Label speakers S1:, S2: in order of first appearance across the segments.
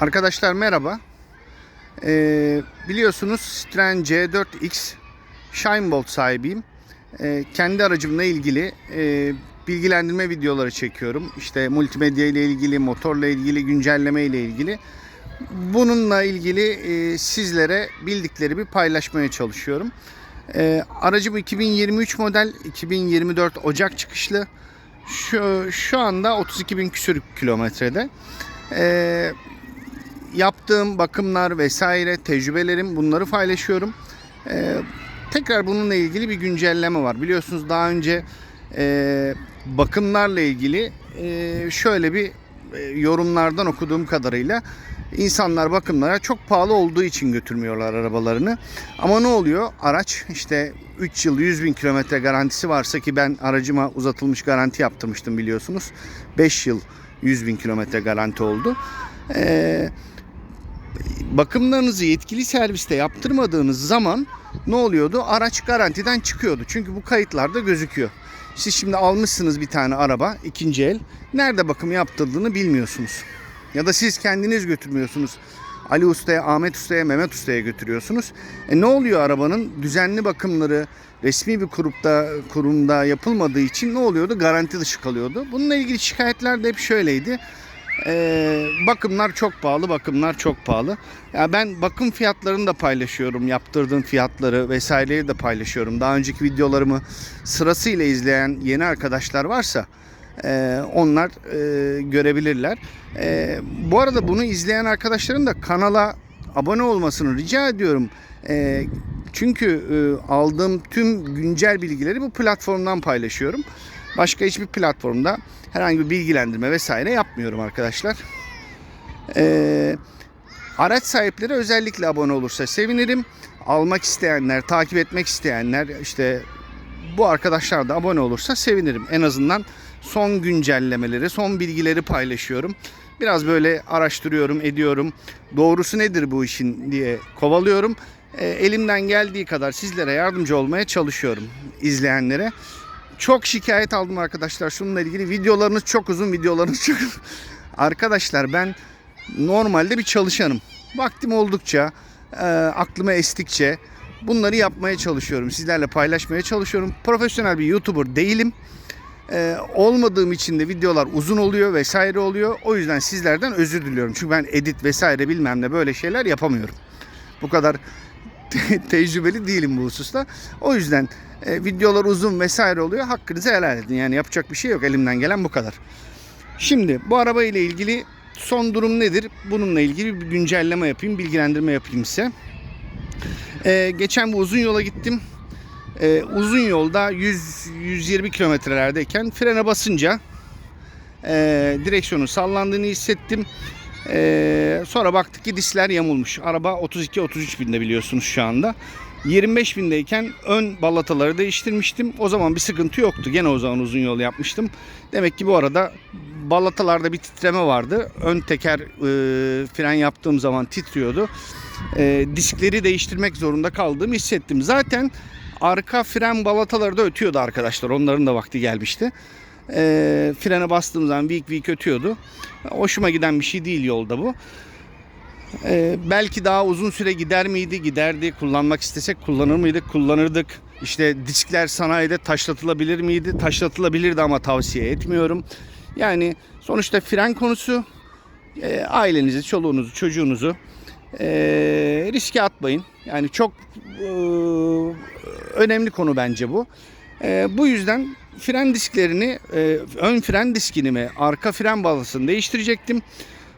S1: Arkadaşlar merhaba. Ee, biliyorsunuz Citroen C4X Shinebolt sahibiyim. Ee, kendi aracımla ilgili e, bilgilendirme videoları çekiyorum. İşte multimedya ile ilgili, motorla ilgili, güncelleme ile ilgili. Bununla ilgili e, sizlere bildiklerimi paylaşmaya çalışıyorum. Ee, aracım 2023 model, 2024 Ocak çıkışlı. Şu, şu anda 32 bin küsür kilometrede. Ee, yaptığım bakımlar vesaire tecrübelerim bunları paylaşıyorum. Ee, tekrar bununla ilgili bir güncelleme var. Biliyorsunuz daha önce e, bakımlarla ilgili e, şöyle bir e, yorumlardan okuduğum kadarıyla insanlar bakımlara çok pahalı olduğu için götürmüyorlar arabalarını. Ama ne oluyor? Araç işte 3 yıl 100 bin kilometre garantisi varsa ki ben aracıma uzatılmış garanti yaptırmıştım biliyorsunuz. 5 yıl 100 bin kilometre garanti oldu. Ee, bakımlarınızı yetkili serviste yaptırmadığınız zaman ne oluyordu? Araç garantiden çıkıyordu. Çünkü bu kayıtlarda gözüküyor. Siz şimdi almışsınız bir tane araba ikinci el. Nerede bakım yaptırdığını bilmiyorsunuz. Ya da siz kendiniz götürmüyorsunuz. Ali Usta'ya, Ahmet Usta'ya, Mehmet Usta'ya götürüyorsunuz. E ne oluyor arabanın düzenli bakımları resmi bir kurumda, kurumda yapılmadığı için ne oluyordu? Garanti dışı kalıyordu. Bununla ilgili şikayetler de hep şöyleydi. Ee, bakımlar çok pahalı, bakımlar çok pahalı. Ya ben bakım fiyatlarını da paylaşıyorum, yaptırdığım fiyatları vesaireyi de paylaşıyorum. Daha önceki videolarımı sırasıyla izleyen yeni arkadaşlar varsa e, onlar e, görebilirler. E, bu arada bunu izleyen arkadaşların da kanala abone olmasını rica ediyorum. E, çünkü e, aldığım tüm güncel bilgileri bu platformdan paylaşıyorum. Başka hiçbir platformda herhangi bir bilgilendirme vesaire yapmıyorum arkadaşlar. Ee, araç sahipleri özellikle abone olursa sevinirim. Almak isteyenler, takip etmek isteyenler işte bu arkadaşlar da abone olursa sevinirim. En azından son güncellemeleri, son bilgileri paylaşıyorum. Biraz böyle araştırıyorum, ediyorum. Doğrusu nedir bu işin diye kovalıyorum. Ee, elimden geldiği kadar sizlere yardımcı olmaya çalışıyorum izleyenlere. Çok şikayet aldım arkadaşlar şununla ilgili. Videolarınız çok uzun, videolarınız çok Arkadaşlar ben normalde bir çalışanım. Vaktim oldukça, e, aklıma estikçe bunları yapmaya çalışıyorum. Sizlerle paylaşmaya çalışıyorum. Profesyonel bir YouTuber değilim. E, olmadığım için de videolar uzun oluyor vesaire oluyor. O yüzden sizlerden özür diliyorum. Çünkü ben edit vesaire bilmem ne böyle şeyler yapamıyorum. Bu kadar tecrübeli değilim bu hususta. O yüzden e, videolar uzun vesaire oluyor. Hakkınızı helal edin. Yani yapacak bir şey yok. Elimden gelen bu kadar. Şimdi bu araba ile ilgili son durum nedir? Bununla ilgili bir güncelleme yapayım, bilgilendirme yapayım size. E, geçen bu uzun yola gittim. E, uzun yolda 100-120 kilometrelerdeyken frene basınca e, direksiyonun sallandığını hissettim. Ee, sonra baktık ki disler yamulmuş. Araba 32-33 binde biliyorsunuz şu anda. 25 bindeyken ön balataları değiştirmiştim. O zaman bir sıkıntı yoktu. Gene o zaman uzun yol yapmıştım. Demek ki bu arada balatalarda bir titreme vardı. Ön teker e, fren yaptığım zaman titriyordu. E, diskleri değiştirmek zorunda kaldığımı hissettim. Zaten arka fren balataları da ötüyordu arkadaşlar. Onların da vakti gelmişti. E, frene bastığım zaman vik vik ötüyordu. Hoşuma giden bir şey değil yolda bu. Ee, belki daha uzun süre gider miydi? Giderdi. Kullanmak istesek kullanır mıydık? Kullanırdık. İşte diskler sanayide taşlatılabilir miydi? Taşlatılabilirdi ama tavsiye etmiyorum. Yani sonuçta fren konusu e, ailenizi, çoluğunuzu, çocuğunuzu e, riske atmayın. Yani çok e, önemli konu bence bu. E, bu yüzden fren disklerini, e, ön fren diskini ve arka fren balasını değiştirecektim.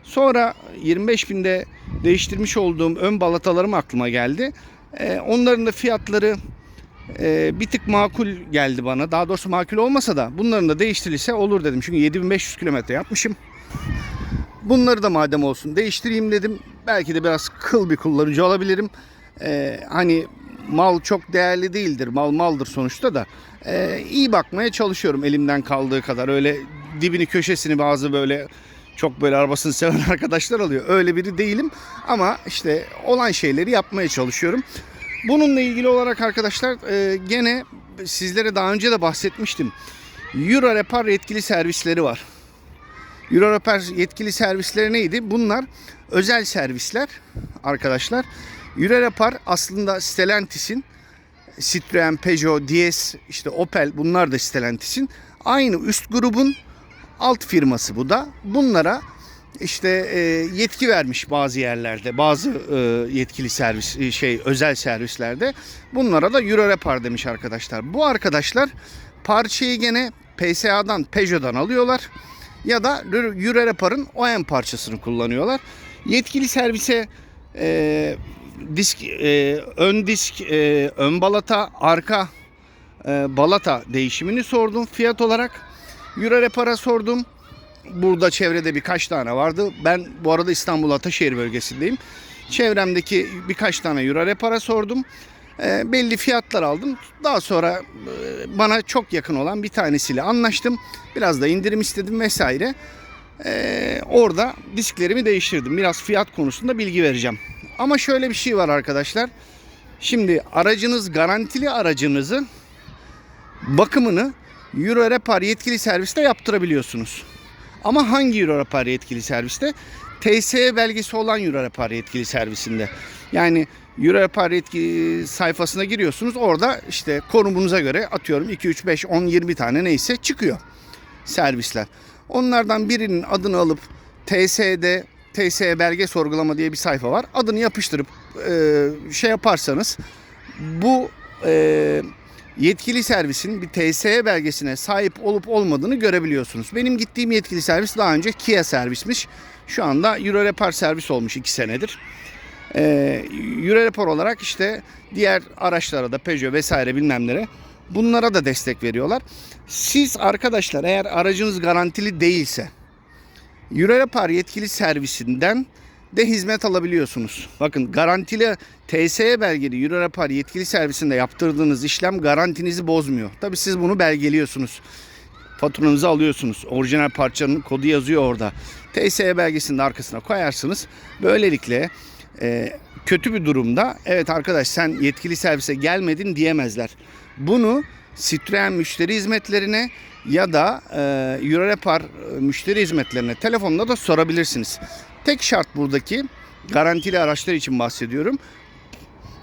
S1: Sonra 25 binde değiştirmiş olduğum ön balatalarım aklıma geldi. E, onların da fiyatları e, bir tık makul geldi bana. Daha doğrusu makul olmasa da bunların da değiştirilse olur dedim. Çünkü 7500 kilometre yapmışım. Bunları da madem olsun değiştireyim dedim. Belki de biraz kıl bir kullanıcı olabilirim. E, hani mal çok değerli değildir. Mal maldır sonuçta da. E, iyi bakmaya çalışıyorum elimden kaldığı kadar. Öyle dibini köşesini bazı böyle çok böyle arabasını seven arkadaşlar oluyor. Öyle biri değilim ama işte olan şeyleri yapmaya çalışıyorum. Bununla ilgili olarak arkadaşlar e, gene sizlere daha önce de bahsetmiştim. Euro Repar yetkili servisleri var. Eurorepair yetkili servisleri neydi? Bunlar özel servisler arkadaşlar. Eurorepair aslında Stellantis'in Citroen, Peugeot, DS, işte Opel bunlar da Stellantis'in aynı üst grubun alt firması bu da. Bunlara işte e, yetki vermiş bazı yerlerde, bazı e, yetkili servis e, şey özel servislerde. Bunlara da Eurorepair demiş arkadaşlar. Bu arkadaşlar parçayı gene PSA'dan, Peugeot'dan alıyorlar ya da Eurorepair'ın OEM parçasını kullanıyorlar. Yetkili servise e, disk e, ön disk, e, ön balata, arka e, balata değişimini sordum fiyat olarak. Eurorepair'a sordum. Burada çevrede birkaç tane vardı. Ben bu arada İstanbul Ataşehir bölgesindeyim. Çevremdeki birkaç tane Eurorepair'a sordum. E, belli fiyatlar aldım. Daha sonra e, bana çok yakın olan bir tanesiyle anlaştım. Biraz da indirim istedim vesaire. E, orada disklerimi değiştirdim. Biraz fiyat konusunda bilgi vereceğim. Ama şöyle bir şey var arkadaşlar. Şimdi aracınız garantili aracınızı bakımını Euro Repar yetkili serviste yaptırabiliyorsunuz. Ama hangi Euro Repar yetkili serviste? TSE belgesi olan Euro Repar yetkili servisinde. Yani Euro Repar yetki sayfasına giriyorsunuz. Orada işte konumunuza göre atıyorum 2, 3, 5, 10, 20 tane neyse çıkıyor servisler. Onlardan birinin adını alıp TSE'de TSE belge sorgulama diye bir sayfa var. Adını yapıştırıp e, şey yaparsanız bu e, yetkili servisin bir TSE belgesine sahip olup olmadığını görebiliyorsunuz. Benim gittiğim yetkili servis daha önce Kia servismiş. Şu anda Eurorepar servis olmuş 2 senedir. Ee, Eurorepar olarak işte diğer araçlara da Peugeot vesaire bilmem nere bunlara da destek veriyorlar. Siz arkadaşlar eğer aracınız garantili değilse Eurorepar yetkili servisinden de hizmet alabiliyorsunuz. Bakın garantili TSE belgeli Eurorepar yetkili servisinde yaptırdığınız işlem garantinizi bozmuyor. Tabi siz bunu belgeliyorsunuz. Faturanızı alıyorsunuz. Orijinal parçanın kodu yazıyor orada. TSE belgesini de arkasına koyarsınız. Böylelikle e, kötü bir durumda evet arkadaş sen yetkili servise gelmedin diyemezler. Bunu Citroen müşteri hizmetlerine ya da e, Eurorepar müşteri hizmetlerine telefonla da sorabilirsiniz. Tek şart buradaki garantili araçlar için bahsediyorum.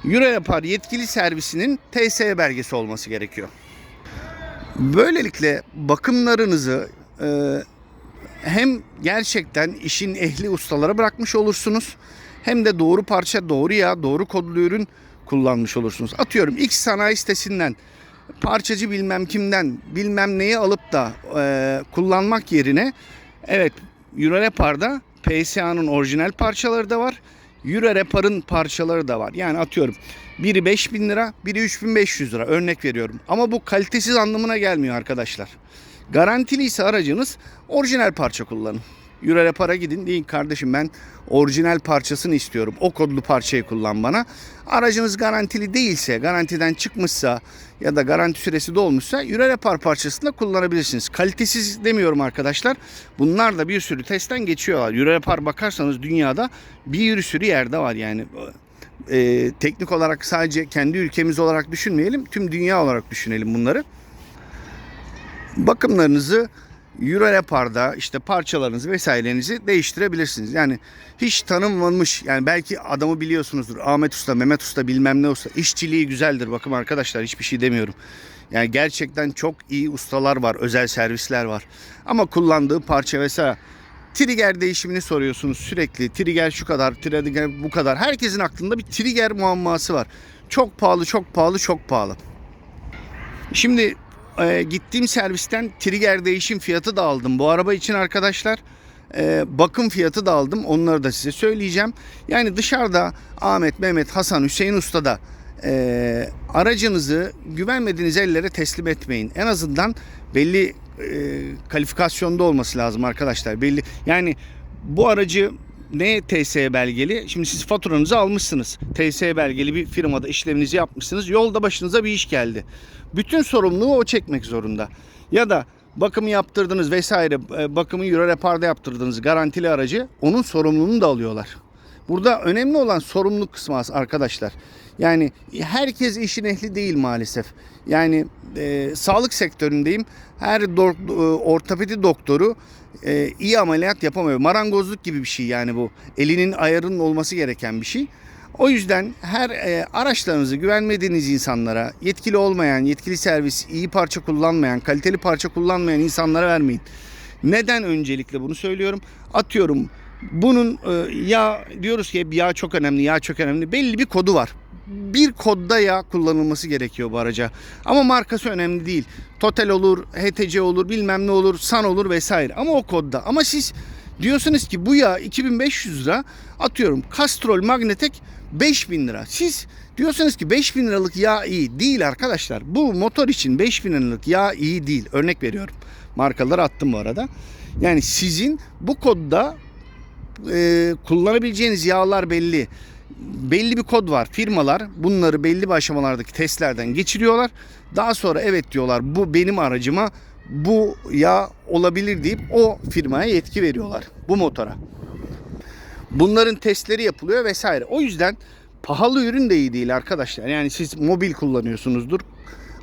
S1: Eurorepar yetkili servisinin TSE belgesi olması gerekiyor. Böylelikle bakımlarınızı e, hem gerçekten işin ehli ustalara bırakmış olursunuz hem de doğru parça, doğru yağ, doğru kodlu ürün kullanmış olursunuz. Atıyorum X sanayi sitesinden parçacı bilmem kimden bilmem neyi alıp da e, kullanmak yerine evet Eurorepar'da PSA'nın orijinal parçaları da var. Eurorepar'ın parçaları da var. Yani atıyorum biri 5000 lira, biri 3500 lira örnek veriyorum. Ama bu kalitesiz anlamına gelmiyor arkadaşlar. Garantili ise aracınız orijinal parça kullanın. Eurorepar'a gidin deyin kardeşim ben orijinal parçasını istiyorum. O kodlu parçayı kullan bana. Aracınız garantili değilse, garantiden çıkmışsa ya da garanti süresi dolmuşsa Eurorepar parçasını da kullanabilirsiniz. Kalitesiz demiyorum arkadaşlar. Bunlar da bir sürü testten geçiyorlar. Eurorepar bakarsanız dünyada bir sürü yerde var yani. Ee, teknik olarak sadece kendi ülkemiz olarak düşünmeyelim. Tüm dünya olarak düşünelim bunları. Bakımlarınızı Eurorepar'da işte parçalarınızı vesairenizi değiştirebilirsiniz. Yani hiç tanınmamış yani belki adamı biliyorsunuzdur. Ahmet Usta, Mehmet Usta bilmem ne usta. İşçiliği güzeldir bakın arkadaşlar hiçbir şey demiyorum. Yani gerçekten çok iyi ustalar var, özel servisler var. Ama kullandığı parça vesaire trigger değişimini soruyorsunuz sürekli. Trigger şu kadar, trigger bu kadar. Herkesin aklında bir trigger muamması var. Çok pahalı, çok pahalı, çok pahalı. Şimdi e, gittiğim servisten trigger değişim fiyatı da aldım. Bu araba için arkadaşlar e, bakım fiyatı da aldım. Onları da size söyleyeceğim. Yani dışarıda Ahmet, Mehmet, Hasan, Hüseyin Usta da e, aracınızı güvenmediğiniz ellere teslim etmeyin. En azından belli e, kalifikasyonda olması lazım arkadaşlar. Belli yani bu aracı ne TSE belgeli? Şimdi siz faturanızı almışsınız. TSE belgeli bir firmada işleminizi yapmışsınız. Yolda başınıza bir iş geldi. Bütün sorumluluğu o çekmek zorunda. Ya da bakımı yaptırdınız vesaire e, bakımı Euro Repar'da yaptırdınız garantili aracı onun sorumluluğunu da alıyorlar. Burada önemli olan sorumluluk kısmı arkadaşlar. Yani herkes işin ehli değil maalesef. Yani e, sağlık sektöründeyim. Her do- e, ortopedi doktoru e, iyi ameliyat yapamıyor. Marangozluk gibi bir şey yani bu. Elinin ayarının olması gereken bir şey. O yüzden her e, araçlarınızı güvenmediğiniz insanlara, yetkili olmayan, yetkili servis, iyi parça kullanmayan, kaliteli parça kullanmayan insanlara vermeyin. Neden öncelikle bunu söylüyorum? Atıyorum bunun e, yağ diyoruz ki yağ çok önemli, yağ çok önemli. Belli bir kodu var. Bir kodda yağ kullanılması gerekiyor bu araca. Ama markası önemli değil. Total olur, HTC olur, bilmem ne olur, San olur vesaire. Ama o kodda. Ama siz diyorsunuz ki bu yağ 2500 lira. Atıyorum Castrol Magnetek 5000 lira. Siz diyorsunuz ki 5000 liralık yağ iyi. Değil arkadaşlar. Bu motor için 5000 liralık yağ iyi değil. Örnek veriyorum. Markaları attım bu arada. Yani sizin bu kodda e, kullanabileceğiniz yağlar belli. Belli bir kod var. Firmalar bunları belli bir aşamalardaki testlerden geçiriyorlar. Daha sonra evet diyorlar bu benim aracıma bu yağ olabilir deyip o firmaya yetki veriyorlar bu motora. Bunların testleri yapılıyor vesaire. O yüzden pahalı ürün de iyi değil arkadaşlar. Yani siz mobil kullanıyorsunuzdur.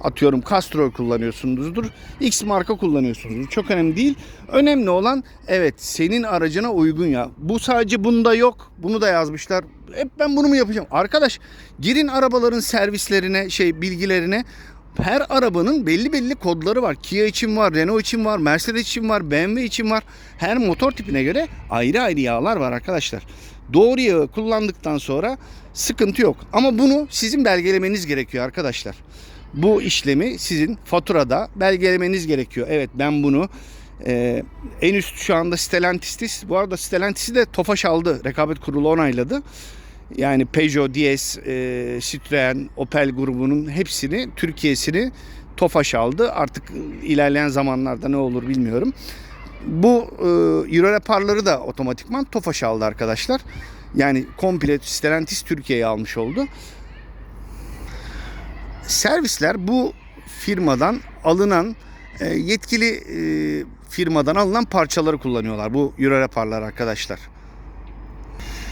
S1: Atıyorum Castrol kullanıyorsunuzdur. X marka kullanıyorsunuzdur. Çok önemli değil. Önemli olan evet senin aracına uygun ya. Bu sadece bunda yok. Bunu da yazmışlar. Hep ben bunu mu yapacağım? Arkadaş girin arabaların servislerine şey bilgilerine. Her arabanın belli belli kodları var. Kia için var, Renault için var, Mercedes için var, BMW için var. Her motor tipine göre ayrı ayrı yağlar var arkadaşlar. Doğru yağı kullandıktan sonra sıkıntı yok. Ama bunu sizin belgelemeniz gerekiyor arkadaşlar. Bu işlemi sizin faturada belgelemeniz gerekiyor. Evet ben bunu e, en üst şu anda Stellantis'tis. Bu arada Stellantis'i de Tofaş aldı. Rekabet Kurulu onayladı. Yani Peugeot, DS, e, Citroen, Opel grubunun hepsini, Türkiye'sini Tofaş aldı. Artık ilerleyen zamanlarda ne olur bilmiyorum. Bu e, Eurorepar'ları da otomatikman Tofaş aldı arkadaşlar. Yani komple Stellantis Türkiye'ye almış oldu. Servisler bu firmadan alınan e, yetkili e, firmadan alınan parçaları kullanıyorlar. Bu Eurorepar'lar arkadaşlar.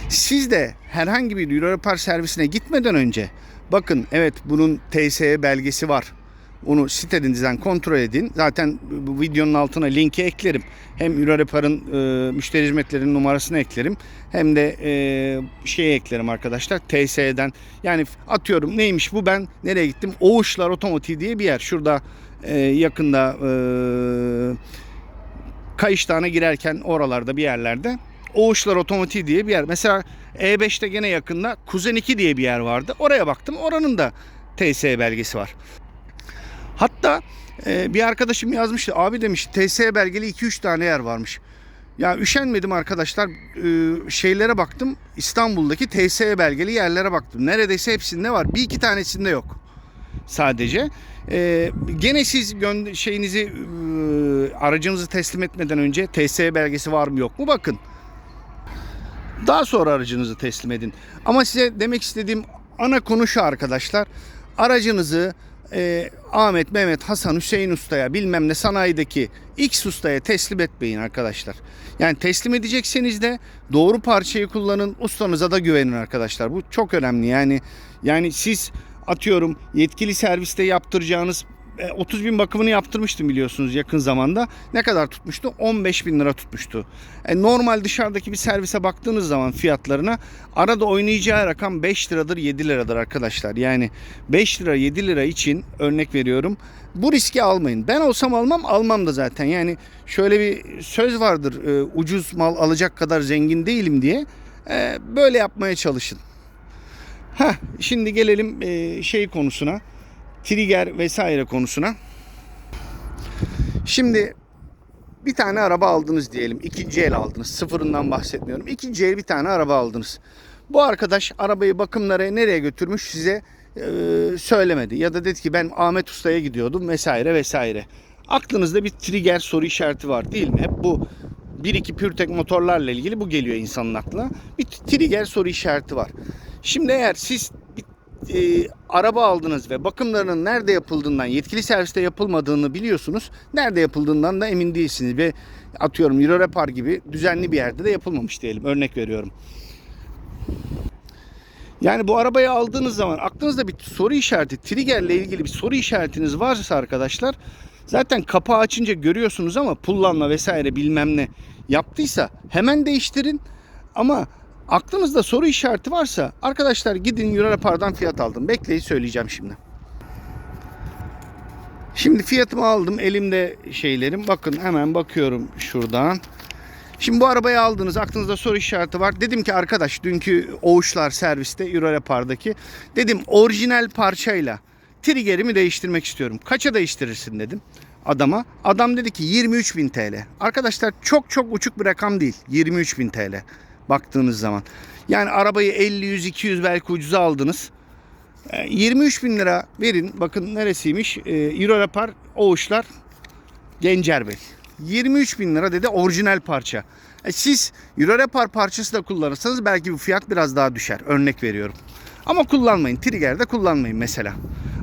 S1: Siz de herhangi bir Eurorepar servisine gitmeden önce bakın evet bunun TSE belgesi var. Onu sitenizden kontrol edin. Zaten bu videonun altına linki eklerim. Hem Eurorepar'ın e, müşteri hizmetlerinin numarasını eklerim. Hem de e, şey eklerim arkadaşlar. TSE'den yani atıyorum neymiş bu ben nereye gittim? Oğuşlar Otomotiv diye bir yer. Şurada e, yakında e, Kayıştağ'a girerken oralarda bir yerlerde Oğuşlar Otomotiv diye bir yer. Mesela E5'te gene yakında Kuzen 2 diye bir yer vardı. Oraya baktım. Oranın da TSE belgesi var. Hatta e, bir arkadaşım yazmıştı. Abi demiş TSE belgeli 2-3 tane yer varmış. Ya üşenmedim arkadaşlar. E, şeylere baktım. İstanbul'daki TSE belgeli yerlere baktım. Neredeyse hepsinde var. Bir iki tanesinde yok. Sadece. E, gene siz şeyinizi e, aracınızı teslim etmeden önce TSE belgesi var mı yok mu bakın. Daha sonra aracınızı teslim edin. Ama size demek istediğim ana konu şu arkadaşlar. Aracınızı e, Ahmet, Mehmet, Hasan, Hüseyin Usta'ya bilmem ne sanayideki X ustaya teslim etmeyin arkadaşlar. Yani teslim edecekseniz de doğru parçayı kullanın. Ustanıza da güvenin arkadaşlar. Bu çok önemli. Yani yani siz atıyorum yetkili serviste yaptıracağınız 30 bin bakımını yaptırmıştım biliyorsunuz yakın zamanda. Ne kadar tutmuştu? 15 bin lira tutmuştu. E, normal dışarıdaki bir servise baktığınız zaman fiyatlarına arada oynayacağı rakam 5 liradır 7 liradır arkadaşlar. Yani 5 lira 7 lira için örnek veriyorum. Bu riski almayın. Ben olsam almam almam da zaten. Yani şöyle bir söz vardır e, ucuz mal alacak kadar zengin değilim diye. E, böyle yapmaya çalışın. Heh, şimdi gelelim e, şey konusuna trigger vesaire konusuna. Şimdi bir tane araba aldınız diyelim. İkinci el aldınız. Sıfırından bahsetmiyorum. İkinci el bir tane araba aldınız. Bu arkadaş arabayı bakımlara nereye götürmüş size e, söylemedi. Ya da dedi ki ben Ahmet Usta'ya gidiyordum vesaire vesaire. Aklınızda bir trigger soru işareti var değil mi? Hep bu 1-2 Pürtek motorlarla ilgili bu geliyor insanın aklına. Bir trigger soru işareti var. Şimdi eğer siz bir e, araba aldınız ve bakımlarının nerede yapıldığından, yetkili serviste yapılmadığını biliyorsunuz. Nerede yapıldığından da emin değilsiniz ve atıyorum Eurorepar gibi düzenli bir yerde de yapılmamış diyelim. Örnek veriyorum. Yani bu arabayı aldığınız zaman aklınızda bir soru işareti, triggerle ilgili bir soru işaretiniz varsa arkadaşlar Zaten kapağı açınca görüyorsunuz ama pullanma vesaire bilmem ne yaptıysa hemen değiştirin. Ama aklınızda soru işareti varsa arkadaşlar gidin Eurorepar'dan fiyat aldım. Bekleyin söyleyeceğim şimdi. Şimdi fiyatımı aldım. Elimde şeylerim. Bakın hemen bakıyorum şuradan. Şimdi bu arabayı aldınız. Aklınızda soru işareti var. Dedim ki arkadaş dünkü Oğuşlar serviste Eurorepar'daki. Dedim orijinal parçayla triggerimi değiştirmek istiyorum. Kaça değiştirirsin dedim adama. Adam dedi ki 23.000 TL. Arkadaşlar çok çok uçuk bir rakam değil. 23.000 TL baktığınız zaman. Yani arabayı 50, 100, 200 belki ucuza aldınız. 23 bin lira verin. Bakın neresiymiş? Ee, Euro Repar Oğuşlar Gencerbey. 23 bin lira dedi orijinal parça. E siz Euro Repar parçası da kullanırsanız belki bu fiyat biraz daha düşer. Örnek veriyorum. Ama kullanmayın. Trigger'de kullanmayın mesela.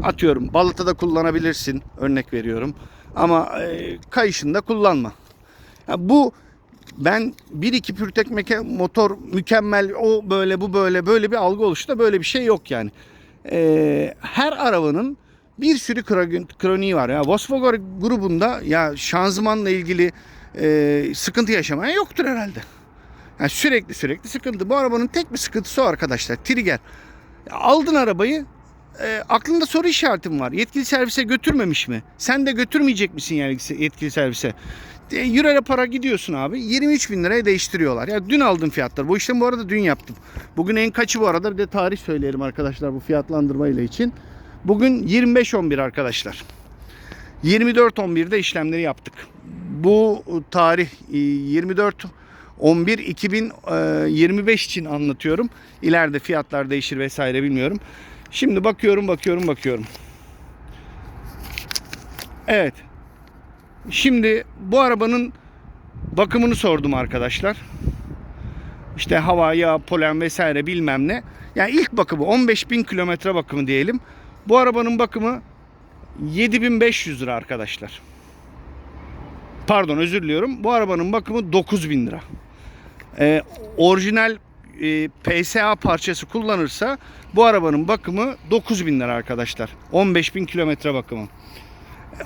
S1: Atıyorum Balata'da kullanabilirsin. Örnek veriyorum. Ama e, kayışında kullanma. Ya bu ben bir iki pürtek meke motor mükemmel o böyle bu böyle böyle bir algı oluştu da böyle bir şey yok yani. Ee, her arabanın bir sürü kro- kroniği var. Ya Volkswagen grubunda ya şanzımanla ilgili e, sıkıntı yaşamaya yoktur herhalde. Yani sürekli sürekli sıkıntı. Bu arabanın tek bir sıkıntısı o arkadaşlar. Trigger. Aldın arabayı e, aklında soru işaretim var. Yetkili servise götürmemiş mi? Sen de götürmeyecek misin yani yetkili servise? E, Euro para gidiyorsun abi. 23 bin liraya değiştiriyorlar. Ya dün aldım fiyatlar. Bu işlemi bu arada dün yaptım. Bugün en kaçı bu arada bir de tarih söyleyelim arkadaşlar bu fiyatlandırma ile için. Bugün 25-11 arkadaşlar. 24-11'de işlemleri yaptık. Bu tarih e, 24 11 2025 için anlatıyorum. İleride fiyatlar değişir vesaire bilmiyorum. Şimdi bakıyorum bakıyorum bakıyorum. Evet. Şimdi bu arabanın bakımını sordum arkadaşlar. İşte hava, yağ, polen vesaire bilmem ne. Yani ilk bakımı 15 bin kilometre bakımı diyelim. Bu arabanın bakımı 7500 lira arkadaşlar. Pardon özür diliyorum. Bu arabanın bakımı 9000 lira. Ee, orijinal e, PSA parçası kullanırsa bu arabanın bakımı 9000 lira arkadaşlar. 15 bin kilometre bakımı.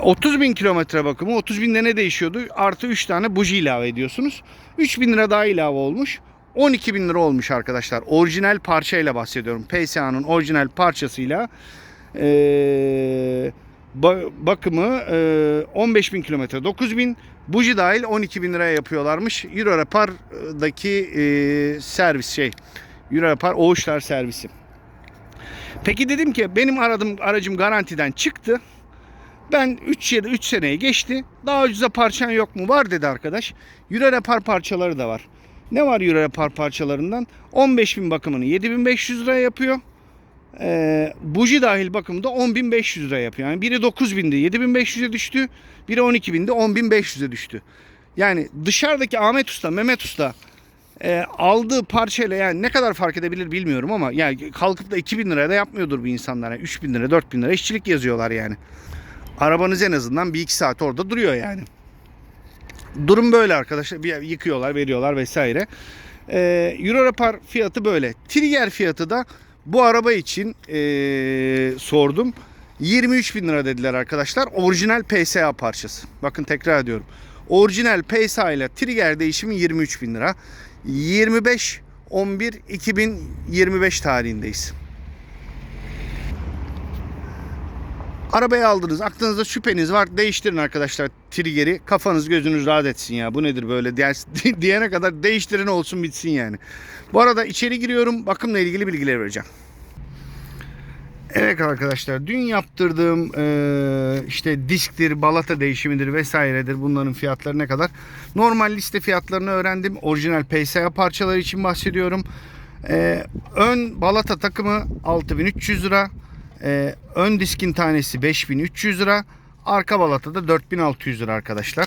S1: 30 bin kilometre bakımı 30 binde ne değişiyordu? Artı 3 tane buji ilave ediyorsunuz. 3 bin lira daha ilave olmuş. 12 bin lira olmuş arkadaşlar. Orijinal parçayla bahsediyorum. PSA'nın orijinal parçasıyla ee, ba- bakımı e, 15 bin kilometre 9 bin buji dahil 12 bin liraya yapıyorlarmış. Euro Repar'daki e, servis şey Euro Repar Oğuşlar servisi. Peki dedim ki benim aradım aracım garantiden çıktı. Ben 3 ya da 3 seneye geçti. Daha ucuza parçan yok mu? Var dedi arkadaş. Euro Repar parçaları da var. Ne var Euro Repar parçalarından? 15 bin bakımını 7500 liraya yapıyor. Ee, buji dahil bakımda 10.500 lira yapıyor. Yani biri 9.000'de 7.500'e düştü. Biri 12.000'de 10.500'e düştü. Yani dışarıdaki Ahmet Usta, Mehmet Usta e, aldığı parçayla yani ne kadar fark edebilir bilmiyorum ama yani kalkıp da 2000 liraya da yapmıyordur bu insanlar. Yani 3000 lira, 4000 lira işçilik yazıyorlar yani. Arabanız en azından bir iki saat orada duruyor yani. Durum böyle arkadaşlar. Bir yıkıyorlar, veriyorlar vesaire. Ee, Euro Repar fiyatı böyle. Trigger fiyatı da bu araba için ee, sordum. 23 bin lira dediler arkadaşlar. Orijinal PSA parçası. Bakın tekrar ediyorum. Orijinal PSA ile trigger değişimi 23 bin lira. 25 11 2025 tarihindeyiz. Arabayı aldınız. Aklınızda şüpheniz var. Değiştirin arkadaşlar trigger'i. Kafanız gözünüz rahat etsin ya. Bu nedir böyle diyene kadar değiştirin olsun bitsin yani. Bu arada içeri giriyorum. Bakımla ilgili bilgiler vereceğim. Evet arkadaşlar dün yaptırdığım eee, işte disktir, balata değişimidir vesairedir bunların fiyatları ne kadar? Normal liste fiyatlarını öğrendim. Orijinal PSA parçaları için bahsediyorum. Eee, ön balata takımı 6300 lira. Eee, ön diskin tanesi 5300 lira. Arka balata da 4600 lira arkadaşlar.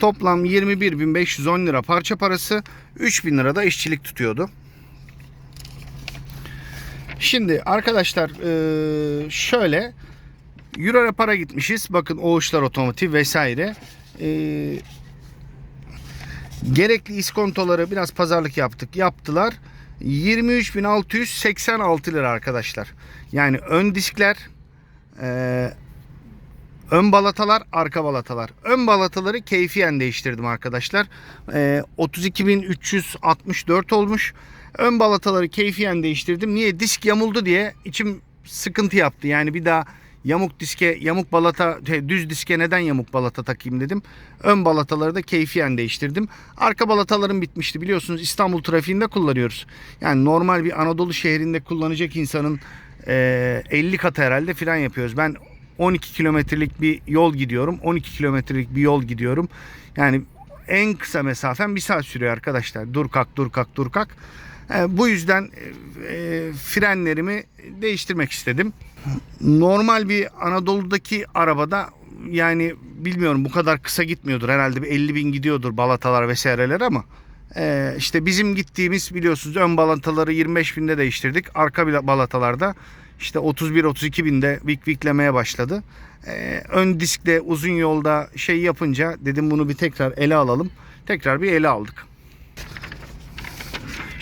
S1: Toplam 21510 lira parça parası. 3000 lira da işçilik tutuyordu. Şimdi arkadaşlar eee, şöyle Euro Repar'a gitmişiz. Bakın Oğuşlar Otomotiv vesaire. Eee, gerekli iskontoları biraz pazarlık yaptık. Yaptılar. 23.686 lira arkadaşlar. Yani ön diskler eee, Ön balatalar, arka balatalar. Ön balataları keyfiyen değiştirdim arkadaşlar. Ee, 32.364 olmuş. Ön balataları keyfiyen değiştirdim. Niye? Disk yamuldu diye içim sıkıntı yaptı. Yani bir daha yamuk diske, yamuk balata, şey, düz diske neden yamuk balata takayım dedim. Ön balataları da keyfiyen değiştirdim. Arka balatalarım bitmişti biliyorsunuz İstanbul trafiğinde kullanıyoruz. Yani normal bir Anadolu şehrinde kullanacak insanın e, 50 katı herhalde fren yapıyoruz. Ben 12 kilometrelik bir yol gidiyorum. 12 kilometrelik bir yol gidiyorum. Yani en kısa mesafem bir saat sürüyor arkadaşlar. Dur kalk dur kalk dur kalk. E, bu yüzden e, e, frenlerimi değiştirmek istedim. Normal bir Anadolu'daki arabada yani bilmiyorum bu kadar kısa gitmiyordur. Herhalde bir 50 bin gidiyordur balatalar vesaireler ama işte bizim gittiğimiz biliyorsunuz ön balataları 25 binde değiştirdik. Arka bala- balatalarda işte 31-32 binde vik viklemeye başladı. E, ön diskle uzun yolda şey yapınca dedim bunu bir tekrar ele alalım. Tekrar bir ele aldık.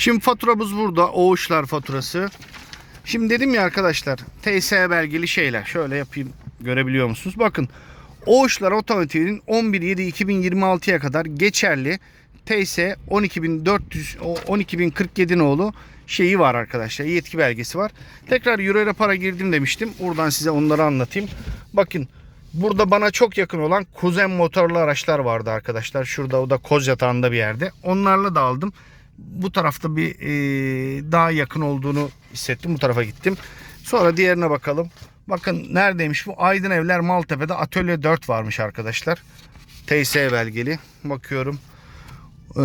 S1: Şimdi faturamız burada. Oğuşlar faturası. Şimdi dedim ya arkadaşlar TSE belgeli şeyler. Şöyle yapayım görebiliyor musunuz? Bakın Oğuşlar Otomotiv'in 11.7.2026'ya kadar geçerli TSE 12.400 o 12.047 nolu şeyi var arkadaşlar. Yetki belgesi var. Tekrar Euro ile para girdim demiştim. Buradan size onları anlatayım. Bakın burada bana çok yakın olan kuzen motorlu araçlar vardı arkadaşlar. Şurada o da koz yatağında bir yerde. Onlarla da aldım. Bu tarafta bir e, daha yakın olduğunu hissettim. Bu tarafa gittim. Sonra diğerine bakalım. Bakın neredeymiş bu? Aydın Evler Maltepe'de Atölye 4 varmış arkadaşlar. TSE belgeli. Bakıyorum. Ee,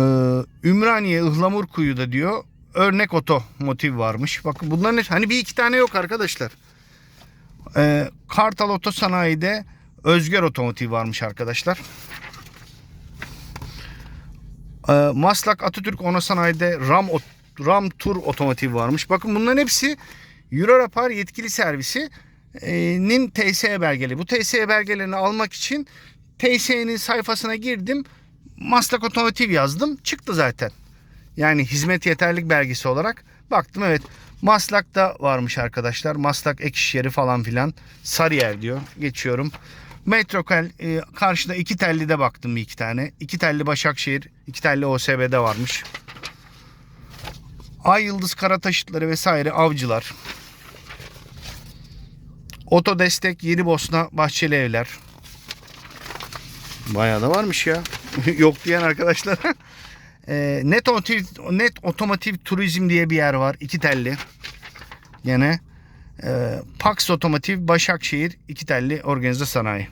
S1: Ümraniye Ihlamur Kuyu'da diyor. Örnek otomotiv varmış. Bakın bunların hani bir iki tane yok arkadaşlar. Ee, Kartal Oto Sanayi'de Özgür Otomotiv varmış arkadaşlar. Ee, Maslak Atatürk Ono Sanayi'de Ram, Ram Tur Otomotiv varmış. Bakın bunların hepsi Euro yetkili servisi nin TSE belgeli. Bu TSE belgelerini almak için TSE'nin sayfasına girdim. Maslak Otomotiv yazdım. Çıktı zaten. Yani hizmet yeterlik belgesi olarak. Baktım evet. Maslak'ta varmış arkadaşlar. Maslak ek iş yeri falan filan. Sarıyer diyor. Geçiyorum. Metrokel e, karşıda iki telli de baktım bir iki tane. İki telli Başakşehir, iki telli OSB'de varmış. Ay Yıldız Kara Taşıtları vesaire avcılar. Oto Destek Yeni Bosna Bahçeli Evler. Bayağı da varmış ya. Yok diyen arkadaşlar. E, net, otomotiv, net Otomotiv Turizm diye bir yer var. iki telli. Yine. E, Pax Otomotiv Başakşehir iki telli organize sanayi.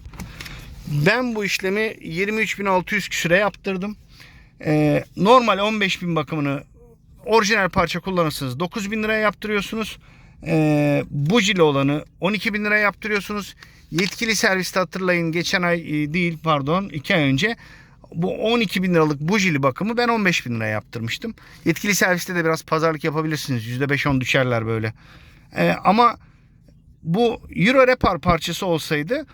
S1: Ben bu işlemi 23.600 küsüre yaptırdım. E, normal 15.000 bakımını orijinal parça kullanırsınız 9.000 liraya yaptırıyorsunuz. E, bujili olanı 12.000 liraya yaptırıyorsunuz. Yetkili serviste hatırlayın geçen ay e, değil pardon 2 ay önce bu 12 bin liralık bujili bakımı ben 15 bin liraya yaptırmıştım. Yetkili serviste de biraz pazarlık yapabilirsiniz. %5-10 düşerler böyle. Ee, ama bu Euro Repar parçası olsaydı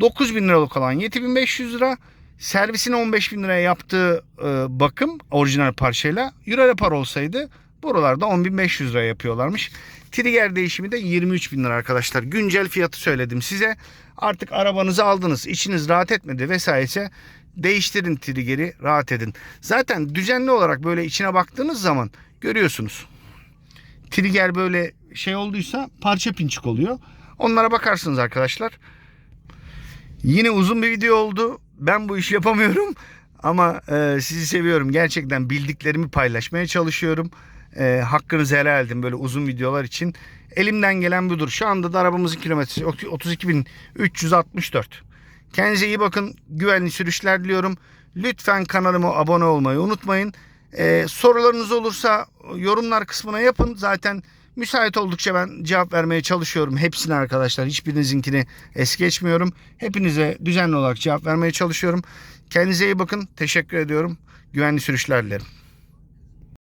S1: 9 bin liralık olan 7500 lira servisini 15 bin liraya yaptığı e, bakım orijinal parçayla Euro Repar olsaydı buralarda 10.500 lira yapıyorlarmış. Trigger değişimi de 23 bin lira arkadaşlar. Güncel fiyatı söyledim size. Artık arabanızı aldınız. içiniz rahat etmedi vesairese değiştirin trigger'i rahat edin. Zaten düzenli olarak böyle içine baktığınız zaman görüyorsunuz. Trigger böyle şey olduysa parça pinçik oluyor. Onlara bakarsınız arkadaşlar. Yine uzun bir video oldu. Ben bu işi yapamıyorum. Ama e, sizi seviyorum. Gerçekten bildiklerimi paylaşmaya çalışıyorum. E, hakkınızı helal edin böyle uzun videolar için. Elimden gelen budur. Şu anda da arabamızın kilometresi 32.364. Kendinize iyi bakın. Güvenli sürüşler diliyorum. Lütfen kanalıma abone olmayı unutmayın. Ee, sorularınız olursa yorumlar kısmına yapın. Zaten müsait oldukça ben cevap vermeye çalışıyorum. Hepsine arkadaşlar. Hiçbirinizinkini es geçmiyorum. Hepinize düzenli olarak cevap vermeye çalışıyorum. Kendinize iyi bakın. Teşekkür ediyorum. Güvenli sürüşler dilerim.